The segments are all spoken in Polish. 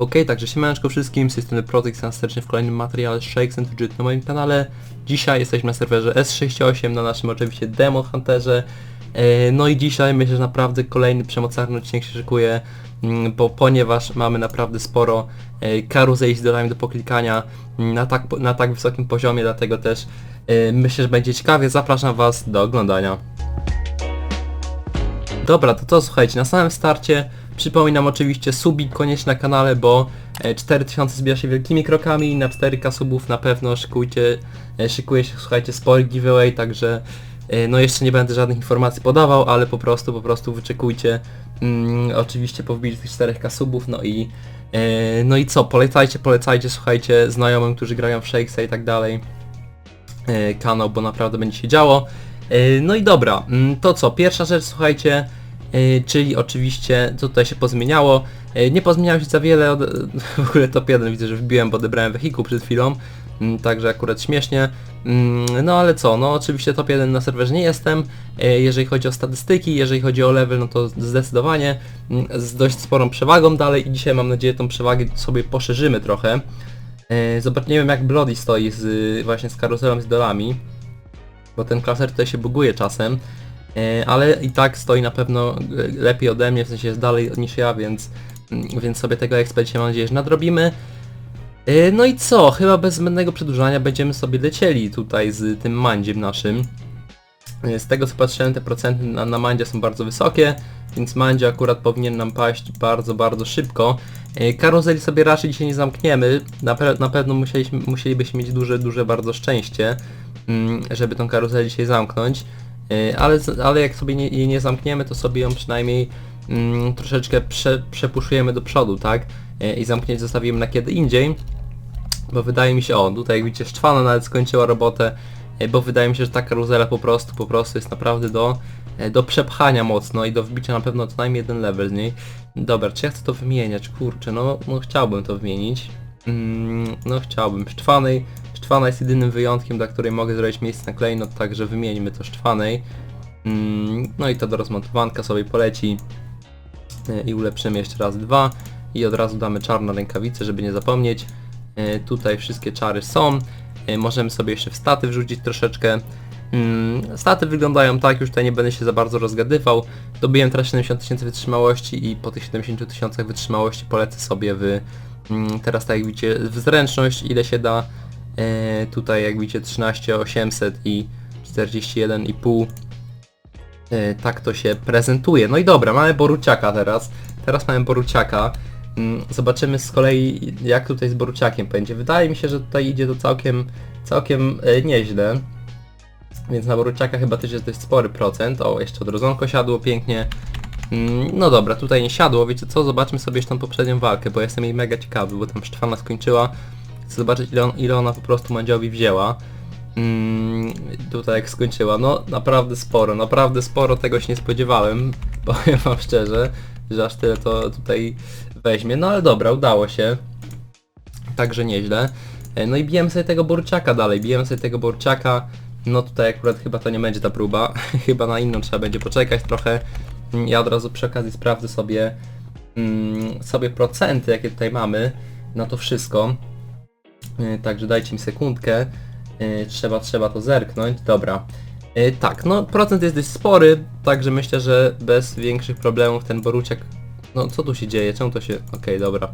Okej, także siemaneczko wszystkim, z tej strony Protek, serdecznie w kolejnym materiale Shakes and Legit na moim kanale. Dzisiaj jesteśmy na serwerze S68, na naszym oczywiście Demo Hunterze. E, No i dzisiaj myślę, że naprawdę kolejny przemocarny odcinek się szykuje, mm, bo ponieważ mamy naprawdę sporo e, karuzeli z dolami do poklikania mm, na tak, na tak wysokim poziomie, dlatego też e, myślę, że będzie ciekawie. Zapraszam Was do oglądania. Dobra, to to słuchajcie, na samym starcie przypominam oczywiście subik koniecznie na kanale, bo e, 4000 zbiera się wielkimi krokami i na 4k subów na pewno szykujcie, e, szykuje się, słuchajcie, spory giveaway, także e, no jeszcze nie będę żadnych informacji podawał, ale po prostu, po prostu wyczekujcie. Mm, oczywiście po wbiciu tych 4k subów, no i e, no i co, polecajcie, polecajcie, słuchajcie, znajomym, którzy grają w Shakesa i tak dalej e, kanał, bo naprawdę będzie się działo. E, No i dobra, mm, to co, pierwsza rzecz, słuchajcie, e, czyli oczywiście, co tutaj się pozmieniało. E, Nie pozmieniało się za wiele, od, w ogóle top 1 widzę, że wbiłem, bo odebrałem wehikuł przed chwilą, mm, także akurat śmiesznie. Mm, No ale co, no oczywiście top 1 na serwerze nie jestem, E, jeżeli chodzi o statystyki, jeżeli chodzi o level, no to zdecydowanie mm, z dość sporą przewagą dalej i dzisiaj mam nadzieję tą przewagę sobie poszerzymy trochę. E, Zobacz, nie wiem jak Bloody stoi z, właśnie z karuzelą z dolami, bo ten klaser tutaj się buguje czasem, e, ale i tak stoi na pewno e, lepiej ode mnie, w sensie jest dalej niż ja, więc, mm, więc sobie tego ekspercie mam nadzieję, że nadrobimy. E, No i co, chyba bez zbędnego przedłużania będziemy sobie lecieli tutaj z tym mandziem naszym. E, Z tego co patrzyłem te procenty na, na mandzie są bardzo wysokie, więc mandzie akurat powinien nam paść bardzo, bardzo szybko. E, Karuzeli sobie raczej dzisiaj nie zamkniemy, na, pe na pewno musieliśmy, musielibyśmy mieć duże, duże bardzo szczęście, mm, żeby tą karuzelę dzisiaj zamknąć. E, Ale, ale jak sobie nie, jej nie zamkniemy, to sobie ją przynajmniej mm, troszeczkę prze, przepuszujemy do przodu, tak? E, I zamknięcie zostawimy na kiedy indziej. Bo wydaje mi się, o, tutaj jak widzicie, Szczwana nawet skończyła robotę, e, bo wydaje mi się, że ta karuzela po prostu, po prostu jest naprawdę do, do przepchania mocno i do wbicia na pewno co najmniej jeden level z niej. Dobra, czy ja chcę to wymieniać? Kurczę, no, no chciałbym to wymienić. Mm, no chciałbym. Szczwanej, Szczwana jest jedynym wyjątkiem, dla której mogę zrobić miejsce na klejnot, także wymieńmy to Szczwanej. Mm, no i to do rozmontowanka sobie poleci E, i ulepszymy jeszcze raz dwa i od razu damy czarne rękawice, żeby nie zapomnieć. E, Tutaj wszystkie czary są. E, Możemy sobie jeszcze w staty wrzucić troszeczkę. Mm, Staty wyglądają tak, już tutaj nie będę się za bardzo rozgadywał. Dobiłem teraz 70 tysięcy wytrzymałości i po tych 70 tysiącach wytrzymałości polecę sobie w mm, teraz tak jak widzicie w zręczność ile się da. E, Tutaj jak widzicie 13800 i 41,5 E, tak to się prezentuje. No i dobra, mamy Boruciaka teraz. Teraz mamy Boruciaka. Mm, Zobaczymy z kolei jak tutaj z Boruciakiem będzie. Wydaje mi się, że tutaj idzie to całkiem, całkiem e, nieźle. Więc na Boruciaka chyba też jest dość spory procent. O, jeszcze odrodzonko siadło pięknie. Mm, No dobra, tutaj nie siadło, wiecie co, zobaczmy sobie jeszcze tą poprzednią walkę, bo jestem jej mega ciekawy, bo tam Szczwana skończyła. Chcę zobaczyć ile, on, ile ona po prostu Mandziowi wzięła. Mm, tutaj jak skończyła, no naprawdę sporo, naprawdę sporo, tego się nie spodziewałem, powiem wam szczerze, że aż tyle to tutaj weźmie, no ale dobra, udało się, także nieźle. E, No i bijemy sobie tego Borciaka dalej, bijemy sobie tego Borciaka, no tutaj akurat chyba to nie będzie ta próba, chyba na inną trzeba będzie poczekać trochę. Mm, Ja od razu przy okazji sprawdzę sobie, mm, sobie procenty, jakie tutaj mamy na to wszystko. E, Także dajcie mi sekundkę. E, Trzeba, trzeba to zerknąć. Dobra. E, Tak, no procent jest dość spory, także myślę, że bez większych problemów ten Boruciak... No co tu się dzieje? Czemu to się... Okej, dobra.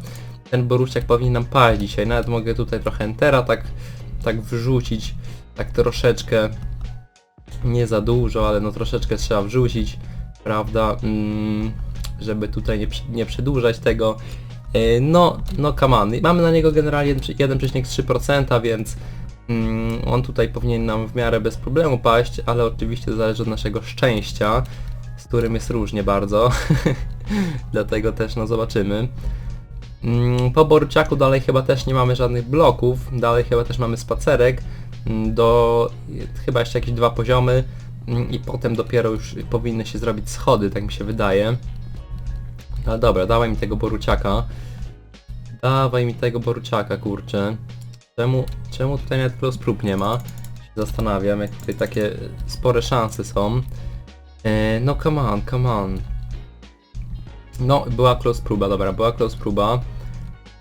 Ten Boruciak powinien nam paść dzisiaj. Nawet mogę tutaj trochę Entera tak, tak wrzucić. Tak troszeczkę. Nie za dużo, ale no troszeczkę trzeba wrzucić. Prawda? Mm, żeby tutaj nie, nie przedłużać tego. E, No, no come on. Mamy na niego generalnie 1,3%, więc mm, on tutaj powinien nam w miarę bez problemu paść, ale oczywiście zależy od naszego szczęścia, z którym jest różnie bardzo. Dlatego też no zobaczymy. Mm, Po Boruciaku dalej chyba też nie mamy żadnych bloków, dalej chyba też mamy spacerek mm, do chyba jeszcze jakieś dwa poziomy mm, i potem dopiero już powinny się zrobić schody, tak mi się wydaje. Dobra, dawaj mi tego Boruciaka. Dawaj mi tego Boruciaka, kurczę. Czemu, czemu tutaj nawet plus prób nie ma? Zastanawiam, jak tutaj takie spore szanse są. E, no come on, come on. No, była close próba, dobra, była close próba.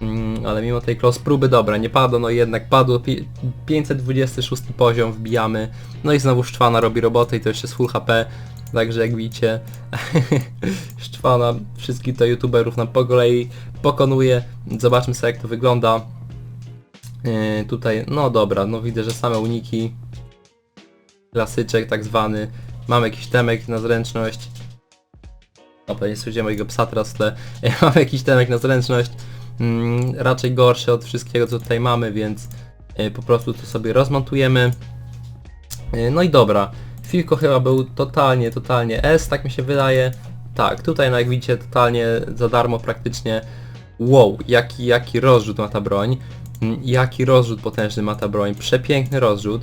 Mm, ale mimo tej close próby, dobra, nie padło, no jednak padło, pi- 526 poziom wbijamy, no i znowu Szczwana robi robotę i to jeszcze z full HP, także jak widzicie, Szczwana wszystkich to youtuberów nam po kolei pokonuje, zobaczmy sobie jak to wygląda, Yy, tutaj, no dobra, no widzę, że same uniki, klasyczek tak zwany, mamy jakiś temek na zręczność, Dobra, nie słyszałem mojego psa teraz tle. Mam jakiś temek na zręczność. Mm, raczej gorszy od wszystkiego co tutaj mamy, więc y, po prostu to sobie rozmontujemy. Y, no i dobra. Filko chyba był totalnie, totalnie S, tak mi się wydaje. Tak, tutaj no jak widzicie totalnie za darmo praktycznie. Wow, jaki, jaki rozrzut ma ta broń. Mm, Jaki rozrzut potężny ma ta broń. Przepiękny rozrzut.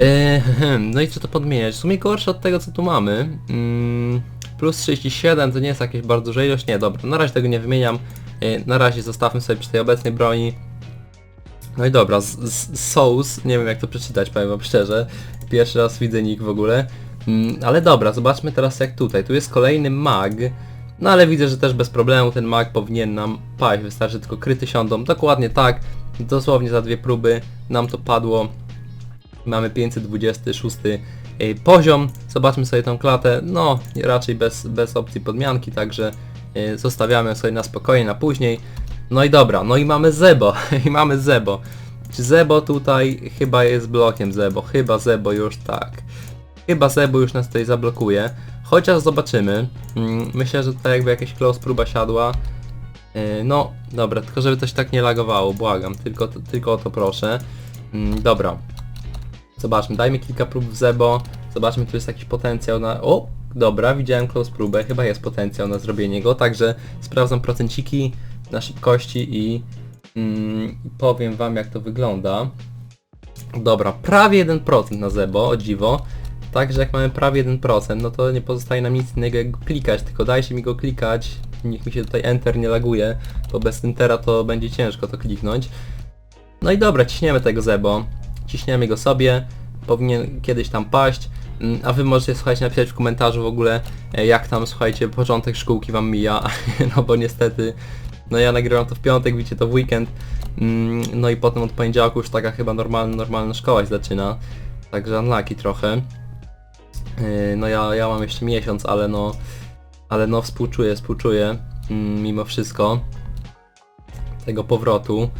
Ehem, no i co to podmieniać? W sumie gorsze od tego co tu mamy. Mm, plus 37 to nie jest jakieś bardzo duża ilość. Nie, dobra, na razie tego nie wymieniam. E, Na razie zostawmy sobie przy tej obecnej broni. No i dobra, Souls, nie wiem jak to przeczytać, powiem wam szczerze. Pierwszy raz widzę nick w ogóle. Mm, ale dobra, zobaczmy teraz jak tutaj. Tu jest kolejny mag. No ale widzę, że też bez problemu ten mag powinien nam paść. Wystarczy tylko kryty siądą. Dokładnie tak. Dosłownie za dwie próby nam to padło. Mamy 526 y, poziom. Zobaczmy sobie tą klatę. No, raczej bez, bez opcji podmianki, także y, zostawiamy sobie na spokojnie, na później. No i dobra, no i mamy Zebo. I mamy Zebo. Czy Zebo tutaj chyba jest blokiem Zebo? Chyba Zebo już tak. Chyba Zebo już nas tutaj zablokuje. Chociaż zobaczymy. Mm, Myślę, że tutaj jakby jakaś close próba siadła. Yy, No, dobra, tylko żeby coś tak nie lagowało, błagam. Tylko, tylko o to proszę. Mm, Dobra, Zobaczmy, dajmy kilka prób w Zebo. Zobaczmy, tu jest jakiś potencjał na... O! Dobra, widziałem close próbę, chyba jest potencjał na zrobienie go, także sprawdzam procenciki na szybkości i mm, powiem wam jak to wygląda. Dobra, prawie 1% na Zebo, o dziwo. Także jak mamy prawie 1%, no to nie pozostaje nam nic innego jak klikać, tylko dajcie mi go klikać. Niech mi się tutaj Enter nie laguje, bo bez Entera to będzie ciężko to kliknąć. No i dobra, ciśniemy tego Zebo. Ciśniemy go sobie. Powinien kiedyś tam paść. Mm, A wy możecie słuchajcie napisać w komentarzu w ogóle e, jak tam słuchajcie początek szkółki wam mija. No bo niestety no ja nagrywam to w piątek, widzicie to w weekend. Mm, No i potem od poniedziałku już taka chyba normalna, normalna szkoła się zaczyna. Także unlucky trochę. Yy, No ja, ja mam jeszcze miesiąc, ale no ale no współczuję, współczuję mm, mimo wszystko tego powrotu.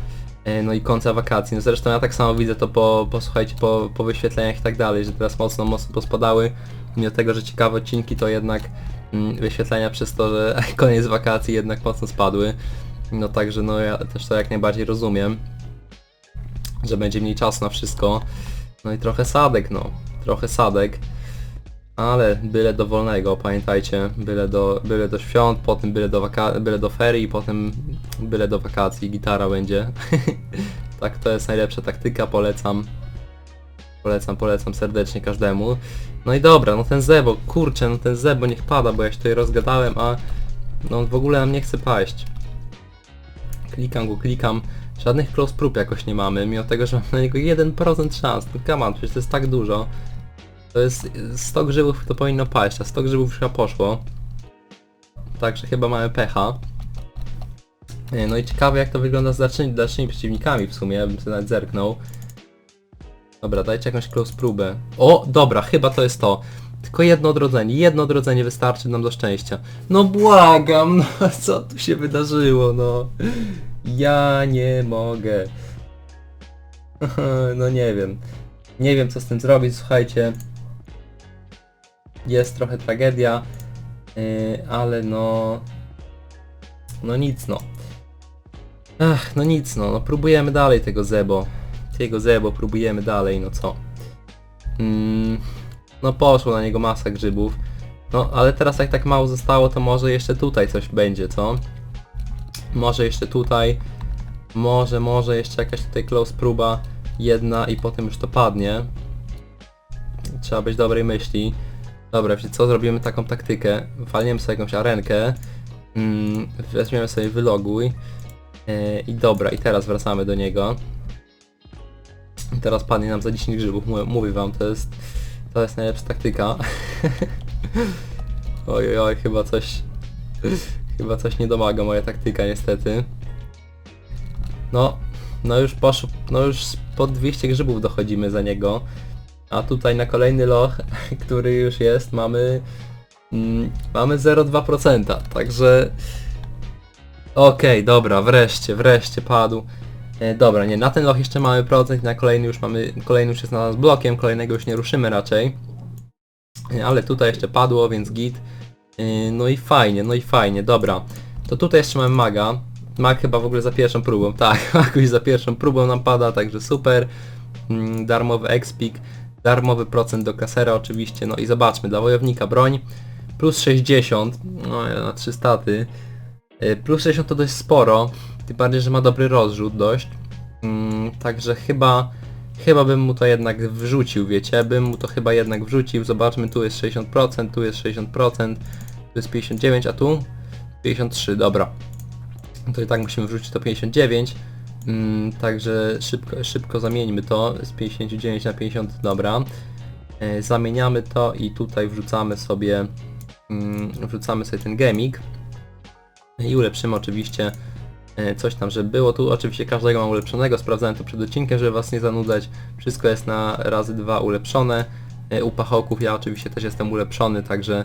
E, No i końca wakacji. No zresztą ja tak samo widzę to po, posłuchajcie, po, po wyświetleniach i tak dalej, że teraz mocno, mocno pospadały. Mimo tego, że ciekawe odcinki, to jednak mm, wyświetlenia przez to, że koniec wakacji jednak mocno spadły. No także no ja też to jak najbardziej rozumiem, że będzie mniej czasu na wszystko. No i trochę sadek, no. Trochę sadek. Ale byle do wolnego, pamiętajcie, byle do, byle do świąt, potem byle do, waka- byle do ferii, potem byle do wakacji, gitara będzie. tak, to jest najlepsza taktyka, polecam. Polecam, polecam serdecznie każdemu. No i dobra, no ten Zebo, kurczę, no ten Zebo niech pada, bo ja się tutaj rozgadałem, a no on w ogóle nam nie chce paść. Klikam go, klikam. Żadnych close prób jakoś nie mamy, mimo tego, że mam na niego 1% szans. No come on, przecież to jest tak dużo. To jest 100 grzybów to powinno paść, a 100 grzybów już chyba poszło. Także chyba mamy pecha. No i ciekawe jak to wygląda z dalszymi, dalszymi przeciwnikami w sumie, bym sobie nawet zerknął. Dobra, dajcie jakąś close próbę. O, dobra, chyba to jest to. Tylko jedno odrodzenie, jedno odrodzenie wystarczy nam do szczęścia. No błagam, no co tu się wydarzyło, no. Ja nie mogę. No nie wiem. Nie wiem co z tym zrobić, słuchajcie. Jest trochę tragedia, yy, ale no... No nic no. Ach, no nic no, no próbujemy dalej tego Zebo. Tego Zebo próbujemy dalej, no co. Mm, no poszło na niego masa grzybów. No ale teraz jak tak mało zostało, to może jeszcze tutaj coś będzie, co? Może jeszcze tutaj. Może, może jeszcze jakaś tutaj close próba. Jedna i potem już to padnie. Trzeba być dobrej myśli. Dobra, wiecie co? Zrobimy taką taktykę. Walniemy sobie jakąś arenkę. Mm, weźmiemy sobie wyloguj. Yy, I dobra, i teraz wracamy do niego. Teraz padnie nam za 10 grzybów, mówię, wam, to jest... To jest najlepsza taktyka. oj, oj, chyba coś... Chyba coś nie domaga moja taktyka niestety. No, no już poszło, no już pod 200 grzybów dochodzimy za niego. A tutaj na kolejny loch, który już jest, mamy... Mm, mamy 0,2%, także... Okej, dobra, wreszcie, wreszcie padł. E, dobra, nie, na ten loch jeszcze mamy procent, na kolejny już mamy, kolejny już jest na nas blokiem, kolejnego już nie ruszymy raczej. E, Ale tutaj jeszcze padło, więc git. E, No i fajnie, no i fajnie, dobra. To tutaj jeszcze mamy maga. Mag chyba w ogóle za pierwszą próbą, tak, mag za pierwszą próbą nam pada, także super. Mm, Darmowy expik, darmowy procent do kasera oczywiście, no i zobaczmy, dla wojownika broń plus 60, no na 3 staty. Y, Plus 60 to dość sporo, tym bardziej, że ma dobry rozrzut dość. Mm, także chyba, chyba bym mu to jednak wrzucił, wiecie, bym mu to chyba jednak wrzucił. Zobaczmy, tu jest 60%, tu jest 60%, tu jest 59, a tu 53, dobra. To i tak musimy wrzucić to 59. Mm, także szybko, szybko zamieńmy to z 59 na 50, dobra. E, zamieniamy to i tutaj wrzucamy sobie mm, wrzucamy sobie ten gemik i ulepszymy oczywiście coś tam, żeby było. Tu oczywiście każdego mam ulepszonego, sprawdzałem to przed odcinkiem, żeby was nie zanudzać. Wszystko jest na razy dwa ulepszone. E, U pachołków ja oczywiście też jestem ulepszony, także...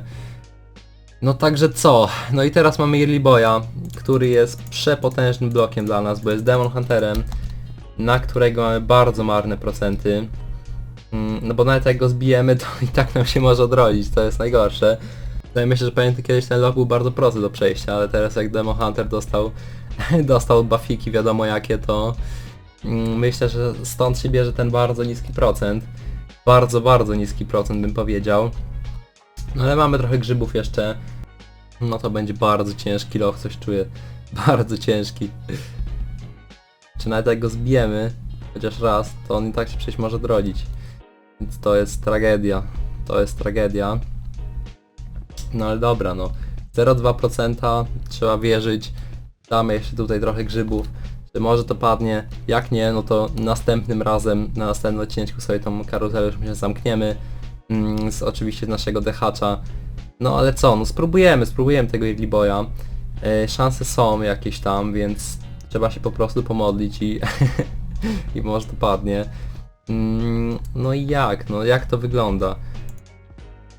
No także co? No i teraz mamy Early Boya, który jest przepotężnym blokiem dla nas, bo jest Demon Hunterem, na którego mamy bardzo marne procenty. Mm, No bo nawet jak go zbijemy, to i tak nam się może odrodzić, to jest najgorsze. No i myślę, że pamiętam kiedyś ten log był bardzo prosty do przejścia, ale teraz jak Demon Hunter dostał, dostał buffiki wiadomo jakie, to mm, myślę, że stąd się bierze ten bardzo niski procent. Bardzo, bardzo niski procent bym powiedział. No ale mamy trochę grzybów jeszcze. No to będzie bardzo ciężki loch, coś czuję. Bardzo ciężki. Czy nawet jak go zbijemy, chociaż raz, to on i tak się przecież może odrodzić. Więc to jest tragedia. To jest tragedia. No ale dobra, no. 0,2% trzeba wierzyć. Damy jeszcze tutaj trochę grzybów. Że może to padnie. Jak nie, no to następnym razem, na następnym odcinku sobie tą karuzelę już się zamkniemy. Mm, z, oczywiście naszego dehacza. No ale co, no spróbujemy, spróbujemy tego Early Boya. E, szanse są jakieś tam, więc trzeba się po prostu pomodlić i, i może to padnie. Mm, no i jak, no jak to wygląda?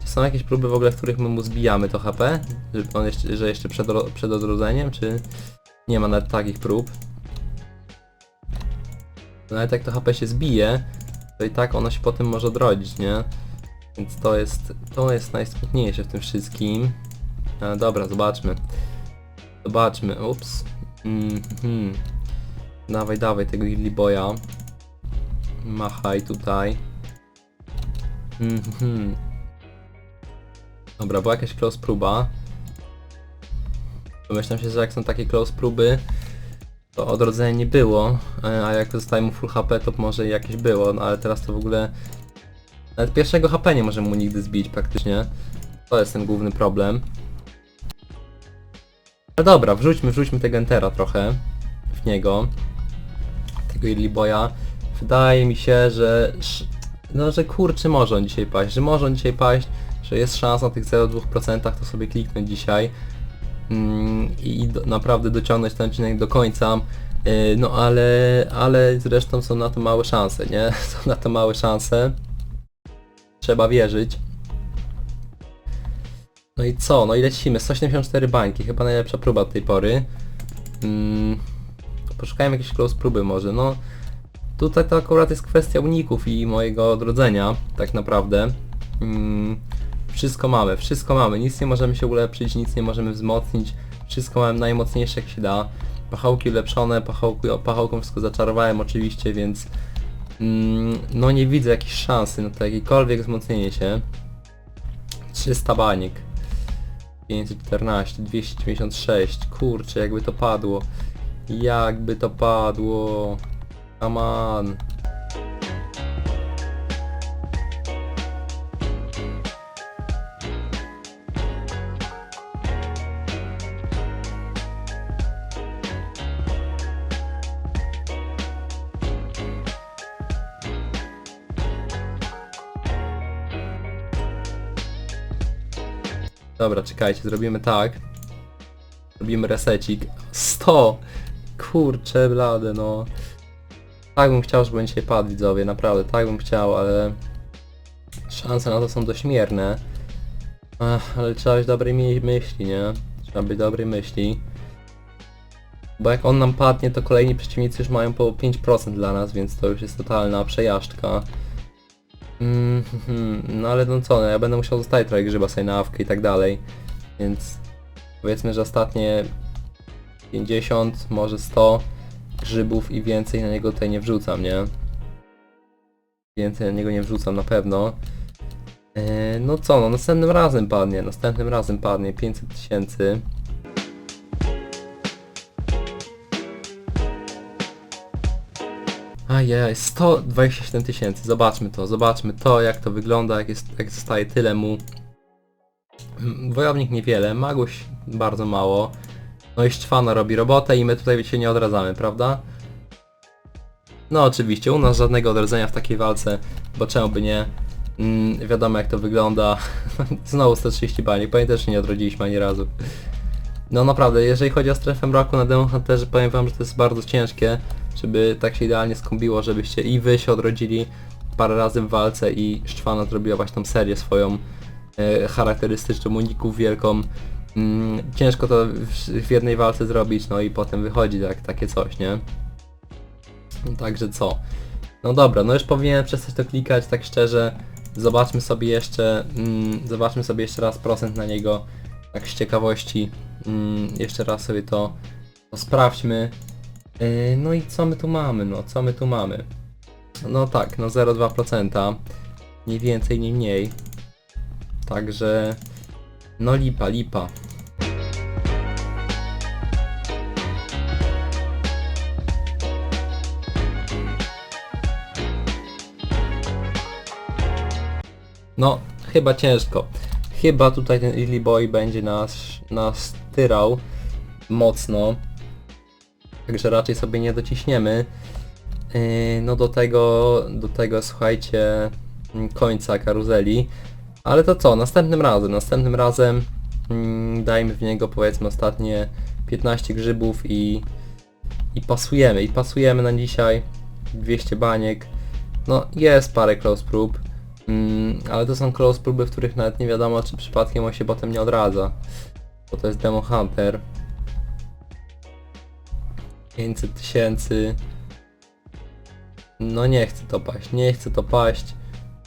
Czy są jakieś próby w ogóle, w których my mu zbijamy to HP? Że, on jeszcze, że jeszcze przed, przed odrodzeniem, czy nie ma nawet takich prób? Nawet jak to HP się zbije, to i tak ono się potem może odrodzić, nie? Więc to jest, to jest najsmutniejsze w tym wszystkim. Dobra, zobaczmy. Zobaczmy, ups. Mhm. Dawaj, dawaj tego Illy Boya. Machaj tutaj. Mhm. Dobra, była jakaś close próba. Domyślam się, że jak są takie close próby, to odrodzenia nie było, e, a jak zostaje mu full HP, to może jakieś było, no ale teraz to w ogóle... Nawet pierwszego HP nie możemy mu nigdy zbić praktycznie. To jest ten główny problem. No dobra, wrzućmy, wrzućmy tego Entera trochę w niego. Tego Early Boya. Wydaje mi się, że... No, że kurczę może on dzisiaj paść, że może on dzisiaj paść, że jest szansa na tych 0,2% to sobie kliknąć dzisiaj. Mm, i do, naprawdę dociągnąć ten odcinek do końca. Yy, No ale, ale zresztą są na to małe szanse, nie? Są na to małe szanse. Trzeba wierzyć. No i co? No i lecimy. 184 bańki, chyba najlepsza próba od tej pory. Mm, poszukajmy jakiejś close próby może. No tutaj to akurat jest kwestia uników i mojego odrodzenia, tak naprawdę. Mm, wszystko mamy, wszystko mamy, nic nie możemy się ulepszyć, nic nie możemy wzmocnić, wszystko mamy najmocniejsze jak się da. Pachołki ulepszone, pachołką wszystko zaczarowałem oczywiście, więc mm, no nie widzę jakiejś szansy na to jakiekolwiek wzmocnienie się. 300 baniek. 514, 296, kurczę jakby to padło. Jakby to padło. Come on. Dobra, czekajcie, zrobimy tak. Robimy resecik. 100! kurczę blade, no. Tak bym chciał, żeby dzisiaj padł widzowie, naprawdę, tak bym chciał, ale... Szanse na to są dość mierne. Ale trzeba być dobrej myśli, nie? Trzeba być dobrej myśli. Bo jak on nam padnie, to kolejni przeciwnicy już mają po 5% dla nas, więc to już jest totalna przejażdżka. Mhm, no ale no co, no ja będę musiał zostawić trochę grzyba sobie na awkę i tak dalej. Więc powiedzmy, że ostatnie 50, może 100 grzybów i więcej na niego tutaj nie wrzucam, nie? Więcej na niego nie wrzucam na pewno. Eee, no co, no następnym razem padnie, następnym razem padnie 500 tysięcy. Ajaj, 127 tysięcy, zobaczmy to, zobaczmy to, jak to wygląda, jak, jest, jak zostaje tyle mu. Mm, Wojownik niewiele, Maguś bardzo mało. No i Szczwana robi robotę i my tutaj się nie odradzamy, prawda? No oczywiście, u nas żadnego odradzenia w takiej walce, bo czemu by nie? Mm, wiadomo jak to wygląda. Znowu 130 baniek, pamiętaj, że nie odrodziliśmy ani razu. No naprawdę, jeżeli chodzi o strefę mroku na Demon Hunterze, powiem wam, że to jest bardzo ciężkie, żeby tak się idealnie skombiło, żebyście i wy się odrodzili parę razy w walce i Szczwana zrobiła właśnie tą serię swoją e, charakterystyczną, uników wielką. Mm, ciężko to w, w jednej walce zrobić, no i potem wychodzi tak, takie coś, nie? Także co? No dobra, no już powinienem przestać to klikać, tak szczerze. Zobaczmy sobie jeszcze, mm, zobaczmy sobie jeszcze raz procent na niego, tak z ciekawości. Mm, jeszcze raz sobie to, to sprawdźmy. Yy, no i co my tu mamy, no co my tu mamy? No tak, no 0,2%, nie więcej, nie mniej. Także, no lipa, lipa. No, chyba ciężko. Chyba tutaj ten Easy Boy będzie nas, nas tyrał mocno. Także raczej sobie nie dociśniemy. Yy, no do tego, do tego słuchajcie mm, końca karuzeli. Ale to co, następnym razem, następnym razem mm, dajmy w niego powiedzmy ostatnie 15 grzybów i, i pasujemy. I pasujemy na dzisiaj 200 baniek. No jest parę close prób. Mm, ale to są close próby, w których nawet nie wiadomo, czy przypadkiem on się potem nie odradza. Bo to jest Demo Hunter. 500 tysięcy. No nie chcę to paść, nie chcę to paść.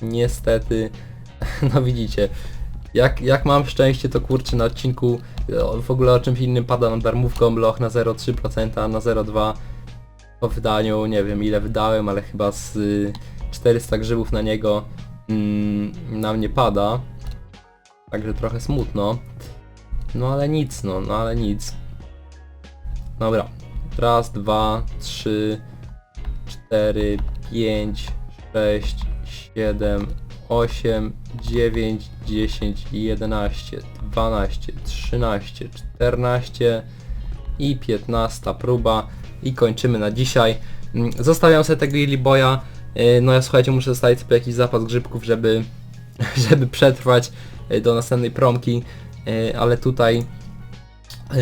Niestety. No widzicie. Jak, jak mam szczęście to kurczę na odcinku o, w ogóle o czymś innym pada nam darmówką bloch na 0,3%, a na 0,2% po wydaniu, nie wiem ile wydałem, ale chyba z y, 400 grzybów na niego mm, nam nie pada. Także trochę smutno. No ale nic, no, no ale nic. Dobra. Raz, dwa, trzy, cztery, pięć, sześć, siedem, osiem, dziewięć, dziesięć, jedenaście, dwanaście, trzynaście, czternaście i piętnasta próba i kończymy na dzisiaj. Mm, Zostawiam sobie tego Illy Boya. Yy, No ja słuchajcie, muszę zostawić sobie jakiś zapas grzybków, żeby, żeby przetrwać yy, do następnej promki, Yy, ale tutaj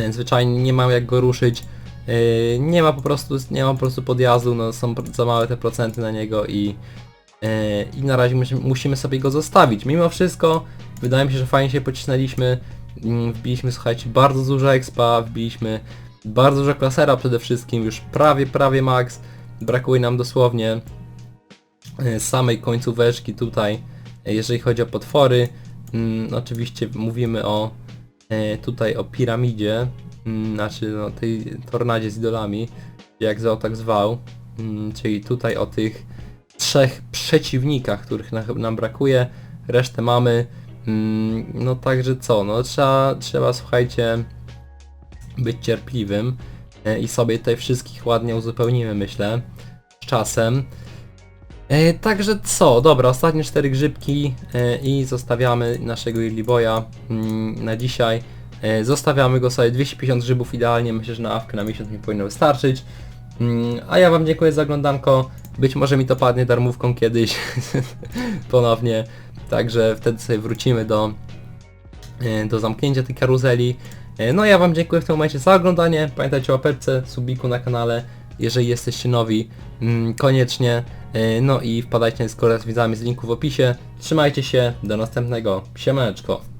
zwyczajnie nie mam jak go ruszyć. Yy, nie ma po prostu, nie ma po prostu podjazdu, no są za małe te procenty na niego i, yy, i na razie musimy, sobie go zostawić. Mimo wszystko wydaje mi się, że fajnie się pocisnęliśmy, Mm, wbiliśmy słuchajcie bardzo dużo expa, wbiliśmy bardzo dużo klasera przede wszystkim, już prawie, prawie max. Brakuje nam dosłownie e, samej końcóweczki tutaj, e, jeżeli chodzi o potwory. Mm, oczywiście mówimy o e, tutaj o piramidzie, mm, znaczy no, tej tornadzie z idolami, jak zwał tak zwał, mm, czyli tutaj o tych trzech przeciwnikach, których na, nam brakuje, resztę mamy. Mm, no także co, no trzeba, trzeba słuchajcie być cierpliwym e, i sobie tutaj wszystkich ładnie uzupełnimy myślę z czasem. E, także co, dobra, ostatnie cztery grzybki e, i zostawiamy naszego Illiboya na dzisiaj. E, zostawiamy go sobie 250 grzybów idealnie, myślę, że na awkę na miesiąc mi powinno wystarczyć. Mm, a ja wam dziękuję za oglądanko. Być może mi to padnie darmówką kiedyś ponownie. Także wtedy sobie wrócimy do, e, do zamknięcia tej karuzeli. E, No ja wam dziękuję w tym momencie za oglądanie. Pamiętajcie o łapeczce, subiku na kanale, jeżeli jesteście nowi, mm, koniecznie. No i wpadajcie na Discorda z widzami z linku w opisie. Trzymajcie się, do następnego. Siemaneczko.